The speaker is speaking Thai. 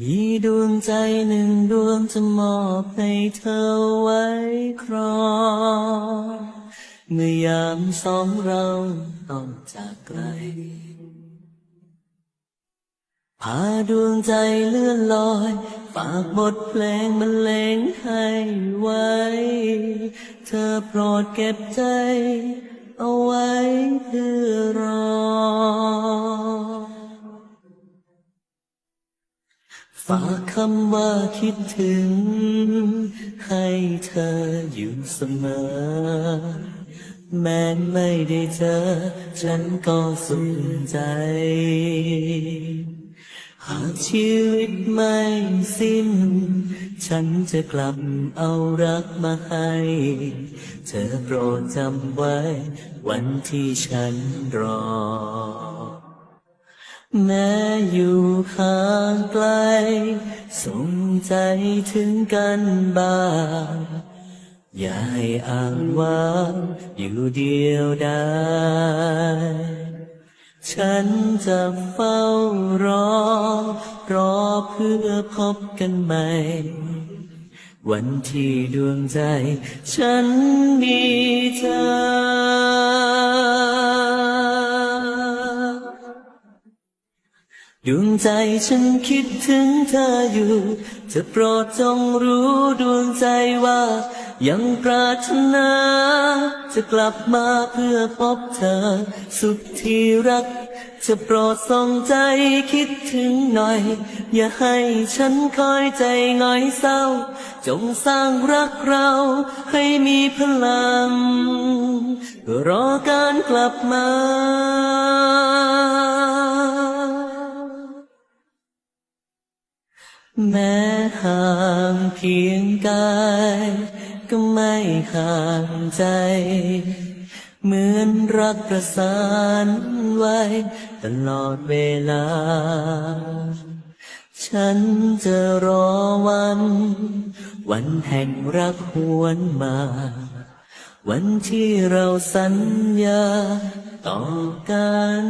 มีดวงใจหนึ่งดวงจะมอบให้เธอไว้ครองเมื่อยามสองเราต้องจากไกล พาดวงใจเลื่อนลอย ฝากบทเพลงบรรเลงให้ไว้ เธอโปรดเก็บใจ ฝากคำว่าคิดถึง ให้เธออยู่เสมอ แม้ไม่ได้เจอ ฉันก็สุขใจ หากชีวิตไม่สิ้น ฉันจะกลับเอารักมาให้ เธอโปรดจำไว้ วันที่ฉันรอ แม้อยู่ห่างไกล ส่งใจถึงกันบ้างอย่าให้อ้างว้างอยู่เดียวได้ฉันจะเฝ้ารอ รอเพื่อพบกันใหม่ วันที่ดวงใจ ฉันมีเธอ ดวงใจฉันคิดถึงเธออยู่ เธอโปรดจงรู้ดวงใจว่า ยังปรารถนา จะกลับมาเพื่อพบเธอ สุดที่รัก จะโปรดส่งใจคิดถึงหน่อย อย่าให้ฉันคอยใจง่อยเศร้า จงสร้างรักเราให้มีพลังรอการกลับมา แม้ห่างเพียงกาย ก็ไม่ห่างใจ เหมือนรักประสานไว้ ตลอดเวลา ฉันจะรอวัน วันแห่งรักหวนมา วันที่เราสัญญาต่อกัน